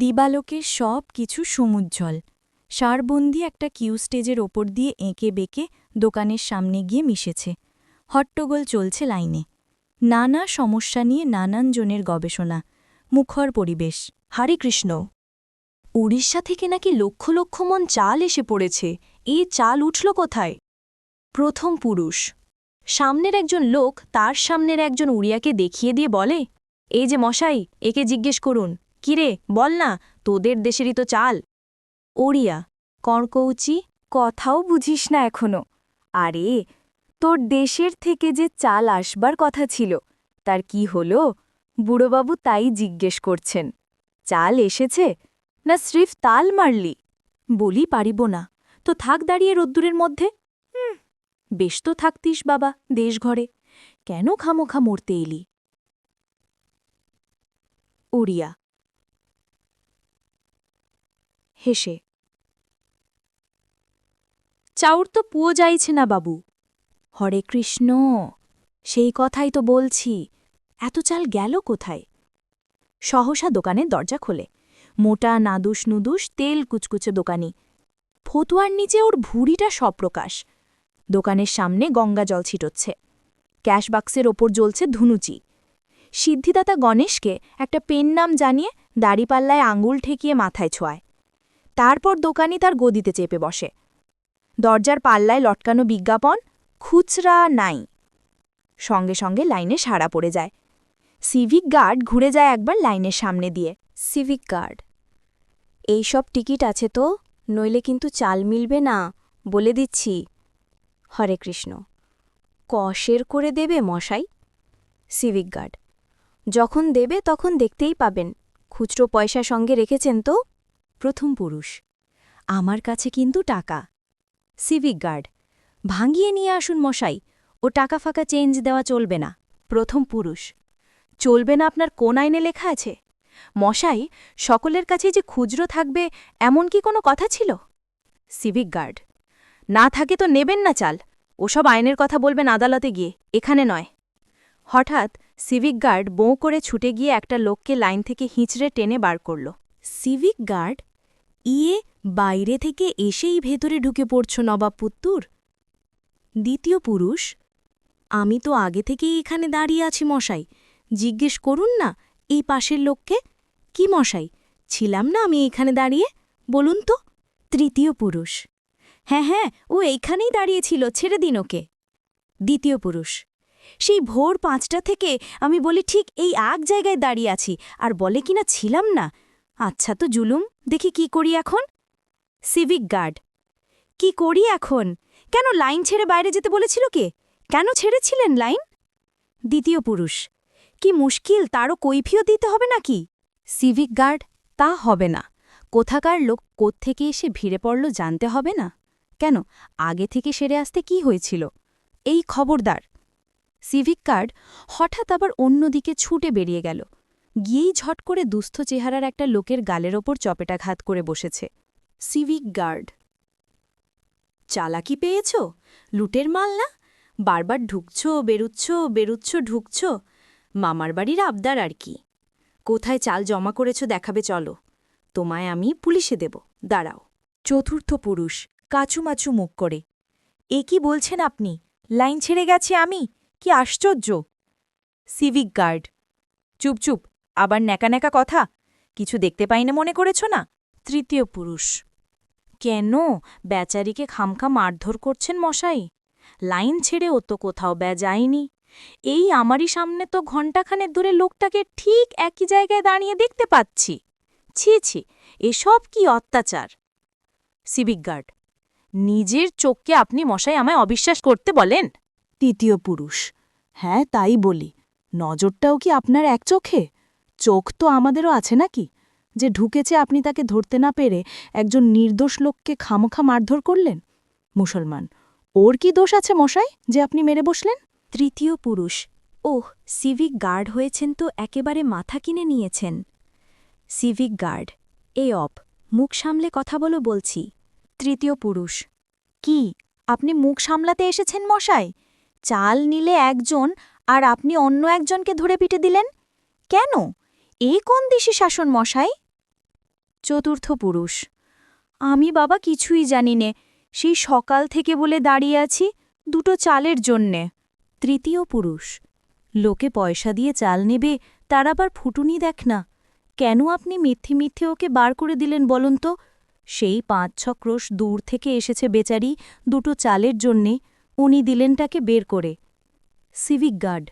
দিবালোকে সব কিছু সমুজ্জ্বল। সারবন্দি একটা কিউ স্টেজের ওপর দিয়ে এঁকে বেঁকে দোকানের সামনে গিয়ে মিশেছে। হট্টগোল চলছে লাইনে। নানা সমস্যা নিয়ে নানান জনের গবেষণা। মুখর পরিবেশ। হরে কৃষ্ণ। উড়িষ্যা থেকে নাকি লক্ষ লক্ষ মন চাল এসে পড়েছে। এই চাল উঠল কোথায়? প্রথম পুরুষ। সামনের একজন লোক তার সামনের একজন উড়িয়াকে দেখিয়ে দিয়ে বলে, এই যে মশাই, একে জিজ্ঞেস করুন। কিরে, বল না, তোদের দেশেরই তো চাল। ওড়িয়া কর্কৌচি কথাও বুঝিস না এখনও। আরে, তোর দেশের থেকে যে চাল আসবার কথা ছিল, তার কি হলো? বুড়োবাবু তাই জিজ্ঞেস করছেন। চাল এসেছে? না স্রিফ তাল মারলি? বলি পারিব না। তো থাক দাঁড়িয়ে রোদ্দুরের মধ্যে। বেশ তো থাকতিস বাবা দেশ ঘরে কেন খামোখা মরতে এলি? উড়িয়া হেসে। চাউর তো পুয়ো যাইছে না বাবু। হরে কৃষ্ণ, সেই কথাই তো বলছি। এত চাল গেল কোথায়? সহসা দোকানের দরজা খোলে। মোটা, নাদুস নুদুস, তেল কুচকুচে দোকানি। ফতুয়ার নিচে ওর ভুঁড়িটা সপ্রকাশ। দোকানের সামনে গঙ্গা জল ছিটোচ্ছে। ক্যাশবাক্সের ওপর জ্বলছে ধুনুচি। সিদ্ধিদাতা গণেশকে একটা পেন নাম জানিয়ে দাড়িপাল্লায় আঙুল ঠেকিয়ে মাথায় ছোঁয়ায়। তারপর দোকানি তার গদিতে চেপে বসে। দরজার পাল্লায় লটকানো বিজ্ঞাপন খুচরা নাই। সঙ্গে সঙ্গে লাইনে সাড়া পড়ে যায়। সিভিক গার্ড ঘুরে যায় একবার লাইনের সামনে দিয়ে। সিভিক গার্ড, এইসব টিকিট আছে তো? নইলে কিন্তু চাল মিলবে না, বলে দিচ্ছি। হরে কৃষ্ণ কশের করে দেবে মশাই? সিভিক গার্ড, যখন দেবে তখন দেখতেই পাবেন। খুচরো পয়সা সঙ্গে রেখেছেন তো? প্রথম পুরুষ। আমার কাছে কিন্তু টাকা। সিভিক গার্ড, ভাঙিয়ে নিয়ে আসুন মশাই, ও টাকা ফাঁকা চেঞ্জ দেওয়া চলবে না। প্রথম পুরুষ। চলবে না আপনার কোন আইনে লেখা আছে? মশাই, সকলের কাছে যে খুচরো থাকবে, এমন কি কোনো কথা ছিল? সিভিক গার্ড, না থাকে তো নেবেন না চাল। ওসব আইনের কথা বলবেন আদালতে গিয়ে, এখানে নয়। হঠাৎ সিভিক গার্ড বোঁ করে ছুটে গিয়ে একটা লোককে লাইন থেকে হিঁচড়ে টেনে বার করল। সিভিক গার্ড ইয়ে বাইরে থেকে এসেই ভেতরে ঢুকে পড়ছ নবাব পুত্তুর? দ্বিতীয় পুরুষ, আমি তো আগে থেকেই এখানে দাঁড়িয়ে আছি মশাই, জিজ্ঞেস করুন না এই পাশের লোককে। কি মশাই, ছিলাম না আমি এখানে দাঁড়িয়ে? বলুন তো। তৃতীয় পুরুষ হ্যাঁ হ্যাঁ ও এইখানেই দাঁড়িয়েছিল, ছেড়ে দিন ওকে। দ্বিতীয় পুরুষ, সেই ভোর পাঁচটা থেকে আমি বলি, ঠিক এই এক জায়গায় দাঁড়িয়ে আছি। আর বলে কিনা, ছিলাম না। আচ্ছা তো জুলুম? দেখি কি করি এখন? সিভিক গার্ড কি করি এখন? কেন লাইন ছেড়ে বাইরে যেতে বলেছিল কে? কেন ছেড়েছিলেন লাইন? দ্বিতীয় পুরুষ। কি মুশকিল, তারও কৈফিও দিতে হবে নাকি? সিভিক গার্ড তা হবে না। কোথাকার লোক কোত্থেকে এসে ভিড়ে পড়ল জানতে হবে না? কেন? আগে থেকে সেরে আসতে কি হয়েছিল? এই খবরদার। সিভিক কার্ড হঠাৎ আবার অন্যদিকে ছুটে বেরিয়ে গেল। গিয়েই ঝট করে দুস্থ চেহারার একটা লোকের গালের ওপর চপেটাঘাত করে বসেছে। Civic guard. চালাকি পেয়েছ? লুটের মাল না? বারবার ঢুকছ, বেরুচ্ছ বেরুচ্ছ, ঢুকছ। মামার বাড়ির আবদার আর কি? কোথায় চাল জমা করেছ দেখাবে চলো। তোমায় আমি পুলিশে দেব। দাঁড়াও। চতুর্থ পুরুষ কাচুমাচু মুখ করে। এ কি বলছেন আপনি? লাইন ছেড়ে গেছে আমি? কি আশ্চর্য! Civic guard. চুপ চুপ। আবার ন্যাকা ন্যাকা কথা? কিছু দেখতে পাই না মনে করেছ না? তৃতীয় পুরুষ। কেন? বেচারিকে খামখা মারধর করছেন মশাই। লাইন ছেড়ে ও তো কোথাও ব্যা যায়নি এই আমারই সামনে তো ঘণ্টাখানেক দূরে লোকটাকে ঠিক একই জায়গায় দাঁড়িয়ে দেখতে পাচ্ছি। ছি ছি, এসব কি অত্যাচার? সিভিক গার্ড নিজের চোখকে আপনি মশাই আমায় অবিশ্বাস করতে বলেন? তৃতীয় পুরুষ হ্যাঁ তাই বলি। নজরটাও কি আপনার এক চোখে? চোখ তো আমাদেরও আছে নাকি? যে ঢুকেছে আপনি তাকে ধরতে না পেরে একজন নির্দোষ লোককে খামোখা মারধর করলেন? মুসলমান, ওর কি দোষ আছে মশাই যে আপনি মেরে বসলেন? তৃতীয় পুরুষ, ওহ, সিভিক গার্ড হয়েছেন তো একেবারে মাথা কিনে নিয়েছেন। সিভিক গার্ড, এ অপ, মুখ সামলে কথা বলো বলছি। তৃতীয় পুরুষ, কি, আপনি মুখ সামলাতে এসেছেন মশাই? চাল নিলে একজন আর আপনি অন্য একজনকে ধরে পিটে দিলেন? কেন? এ কোন দিশি শাসন মশাই? চতুর্থ পুরুষ। আমি বাবা কিছুই জানি নে, সেই সকাল থেকে বলে দাঁড়িয়ে আছি দুটো চালের জন্যে। তৃতীয় পুরুষ। লোকে পয়সা দিয়ে চাল নেবে, তার আবার ফুটুনি দেখ না। কেন আপনি মিথ্যে মিথ্যে ওকে বার করে দিলেন বলুন তো? সেই পাঁচ ছ ক্রোশ দূর থেকে এসেছে বেচারি দুটো চালের জন্যে, উনি দিলেনটাকে বের করে। Civic guard.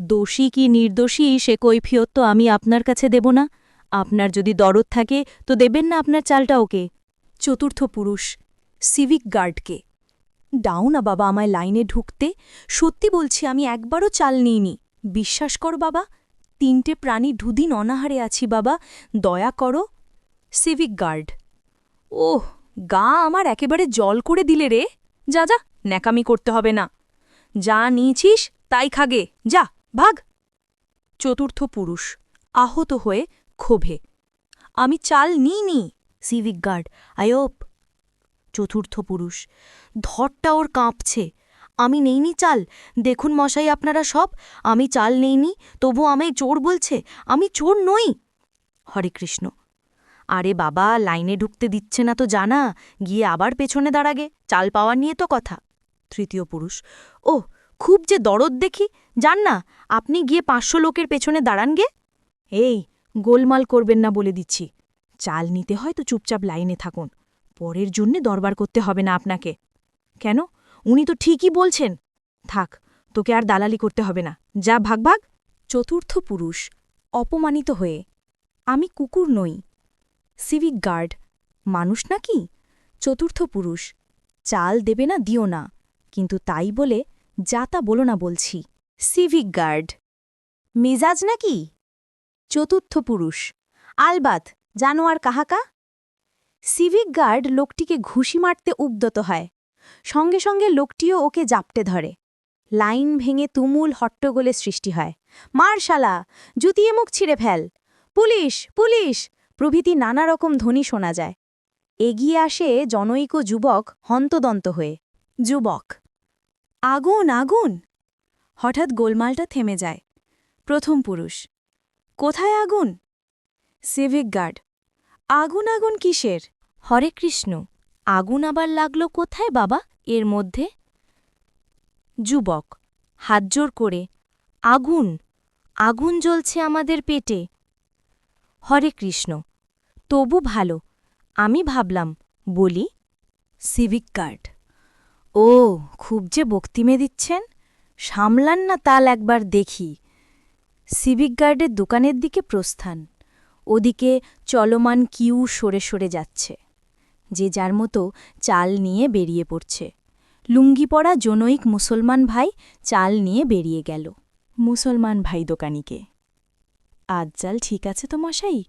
দোষী কি নির্দোষী, সে কৈফিয়ত তো আমি আপনার কাছে দেব না। আপনার যদি দরদ থাকে, তো দেবেন না আপনার চালটা ওকে। চতুর্থ পুরুষ, সিভিক গার্ডকে। দাও না বাবা আমায় লাইনে ঢুকতে। সত্যি বলছি, আমি একবারও চাল নিইনি। বিশ্বাস কর বাবা, তিনটে প্রাণী দুদিন অনাহারে আছি বাবা। দয়া করো, সিভিক গার্ড। ওহ, গা আমার একেবারে জল করে দিলে রে। যা যা, ন্যাকামি করতে হবে না। যা নিয়েছিস, তাই খাগে যা। ভাগ। চতুর্থ পুরুষ, আহত হয়ে ক্ষোভে। আমি চাল নিইনি সিভিক গার্ড আয়োপ চতুর্থ পুরুষ, ধরটা ওর কাঁপছে। আমি নেইনি চাল। দেখুন মশাই, আপনারা সব। আমি চাল নেইনি, তবু আমায় চোর বলছে, আমি চোর নই। হরে কৃষ্ণ। আরে বাবা, লাইনে ঢুকতে দিচ্ছে না তো জানা, গিয়ে আবার পেছনে দাঁড়াগে, চাল পাওয়ার নিয়ে তো কথা। তৃতীয় পুরুষ ও খুব যে দরদ দেখি যান না, আপনি গিয়ে পাঁচশো লোকের পেছনে দাঁড়ান গে। এই, গোলমাল করবেন না বলে দিচ্ছি। চাল নিতে হয় তো চুপচাপ লাইনে থাকুন। পরের জন্যে দরবার করতে হবে না আপনাকে। কেন? উনি তো ঠিকই বলছেন। থাক, তোকে আর দালালি করতে হবে না। যা ভাগ ভাগ। চতুর্থ পুরুষ, অপমানিত হয়ে, আমি কুকুর নই। সিভিক গার্ড, মানুষ নাকি? চতুর্থ পুরুষ, চাল দেবে না, দিও না। কিন্তু তাই বলে যা তা বলো না বলছি। সিভিক গার্ড মেজাজ নাকি? চতুর্থ পুরুষ। আলবাত জানোয়ার কাহাকা? সিভিক গার্ড লোকটিকে ঘুষি মারতে উদ্যত হয়। সঙ্গে সঙ্গে লোকটিও ওকে জাপটে ধরে। লাইন ভেঙে তুমুল হট্টগোলে সৃষ্টি হয়। মার শালা জুতিয়ে মুখ ছিঁড়ে ফেল। Police police! প্রভৃতি নানা রকম ধ্বনি শোনা যায়। এগিয়ে আসে জনৈক যুবক হন্তদন্ত হয়ে। যুবক আগুন আগুন। হঠাৎ গোলমালটা থেমে যায়। প্রথম পুরুষ। কোথায় আগুন? Civic guard. আগুন আগুন কিসের? হরে কৃষ্ণ, আগুন আবার লাগল কোথায় বাবা? এর মধ্যে? যুবক হাতজোর করে, আগুন আগুন জ্বলছে আমাদের পেটে। হরে কৃষ্ণ, তবু ভালো, আমি ভাবলাম, বলি, সিভিক গার্ড। ও, খুব যে বক্তিমে দিচ্ছেন। সামলান না তাল একবার দেখি। সিভিক গার্ডের দোকানের দিকে প্রস্থান। ওদিকে চলমান কিউ সরে সরে যাচ্ছে। যে যার মতো চাল নিয়ে বেরিয়ে পড়ছে। লুঙ্গি পরা জনৈক মুসলমান ভাই চাল নিয়ে বেরিয়ে গেল। মুসলমান ভাই দোকানিকে, আজ চাল ঠিক আছে তো মশাই?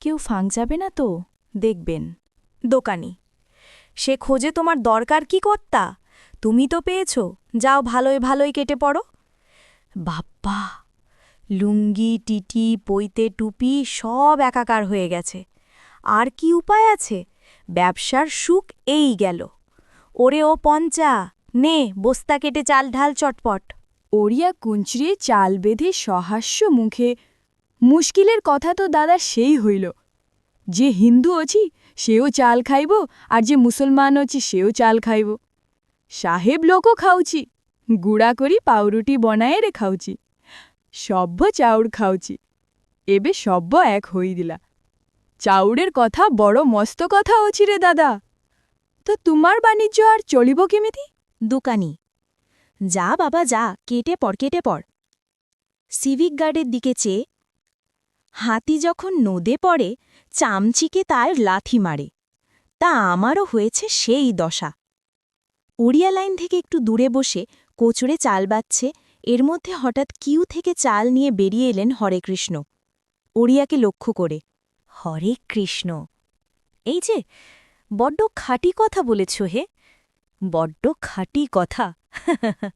কেউ ফাঁক যাবে না তো? দেখবেন। দোকানি, সে খোঁজে তোমার দরকার কি কর্তা? তুমি তো পেয়েছ। যাও ভালোই ভালোই কেটে পড়ো। বাপ্পা, লুঙ্গি, টিটি পইতে টুপি সব একাকার হয়ে গেছে। আর কি উপায় আছে? ব্যবসার সুখ এই গেল। ওরে ও পঞ্চা, নে, বস্তা কেটে চাল ঢাল চটপট। ওড়িয়া কুঞ্চড়িয়ে চাল বেঁধে সহাস্য মুখে, মুশকিলের কথা তো দাদা সেই হইল। যে হিন্দু অছি, সেও চাল খাইব, আর যে মুসলমান অছি, সেও চাল খাইব। সাহেব লোকও খাউছি গুড়া করি পাউরুটি বনায়ে রে খাউছি সভ্য চাউড় খাউছি এবে সভ্য এক হই দিলা। চাউড়ের কথা বড় মস্ত কথা অছি রে দাদা। তো তোমার বাণিজ্য আর চলিব কেমিতি? দোকানি, যা বাবা যা, কেটে পড় কেটে পড় সিভিক গার্ডের দিকে চেয়ে, হাতি যখন নদে পড়ে, চামচিকে তার লাথি মারে। তা আমারও হয়েছে সেই দশা। উড়িয়া লাইন থেকে একটু দূরে বসে কোচড়ে চাল বাচ্ছে এর মধ্যে হঠাৎ কিউ থেকে চাল নিয়ে বেরিয়ে এলেন হরে কৃষ্ণ। ওড়িয়াকে লক্ষ্য করে, হরে কৃষ্ণ, এই যে, বড্ড খাঁটি কথা বলেছ হে, বড্ড খাঁটি কথা।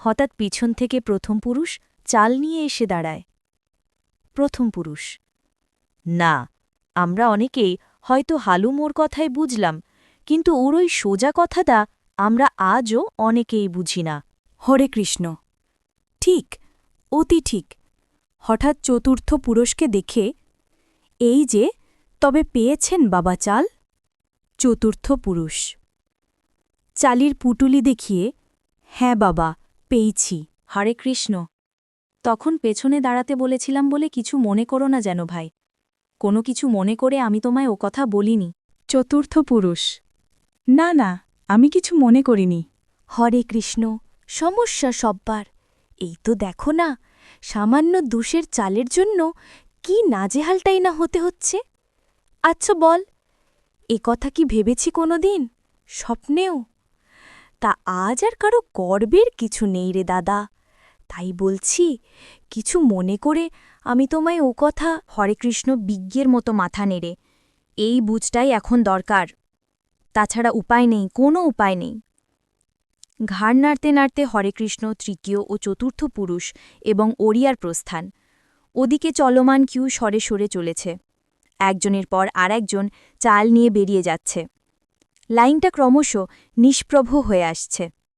হঠাৎ পিছন থেকে প্রথম পুরুষ চাল নিয়ে এসে দাঁড়ায়। প্রথম পুরুষ, না, আমরা অনেকেই হয়তো হালুমোর কথাই বুঝলাম, কিন্তু ওর ওই সোজা কথাটা আমরা আজও অনেকেই বুঝি না। হরে কৃষ্ণ। ঠিক, অতি ঠিক। হঠাৎ চতুর্থ পুরুষকে দেখে, এই যে, তবে পেয়েছেন বাবা চাল? চতুর্থ পুরুষ। চালির পুটুলি দেখিয়ে হ্যাঁ বাবা, পেয়েছি। হরে কৃষ্ণ। তখন পেছনে দাঁড়াতে বলেছিলাম বলে কিছু মনে করো না যেন ভাই। কোনো কিছু মনে করে আমি তোমায় ও কথা বলিনি। চতুর্থ পুরুষ। না না আমি কিছু মনে করিনি। হরে কৃষ্ণ, সমস্যা সব্বার। এই তো দেখো না, সামান্য দুষের চালের জন্য কি নাজেহালটাই না হতে হচ্ছে। আচ্ছা বল, এ কথা কি ভেবেছি কোনো দিন স্বপ্নেও? তা আজ আর কারও গর্বের কিছু নেই রে দাদা। তাই বলছি, কিছু মনে করে আমি তোমায় ও কথা হরে কৃষ্ণ বিজ্ঞের মতো মাথা নেড়ে। এই বুঝটাই এখন দরকার। তাছাড়া উপায় নেই, কোনো উপায় নেই। ঘাড় নাড়তে নাড়তে হরেকৃষ্ণ তৃতীয় ও চতুর্থ পুরুষ এবং ওড়িয়ার প্রস্থান। ওদিকে চলমান কিউ সরে সরে চলেছে। একজনের পর আর একজন চাল নিয়ে বেরিয়ে যাচ্ছে। লাইনটা ক্রমশ নিষ্প্রভ হয়ে আসছে।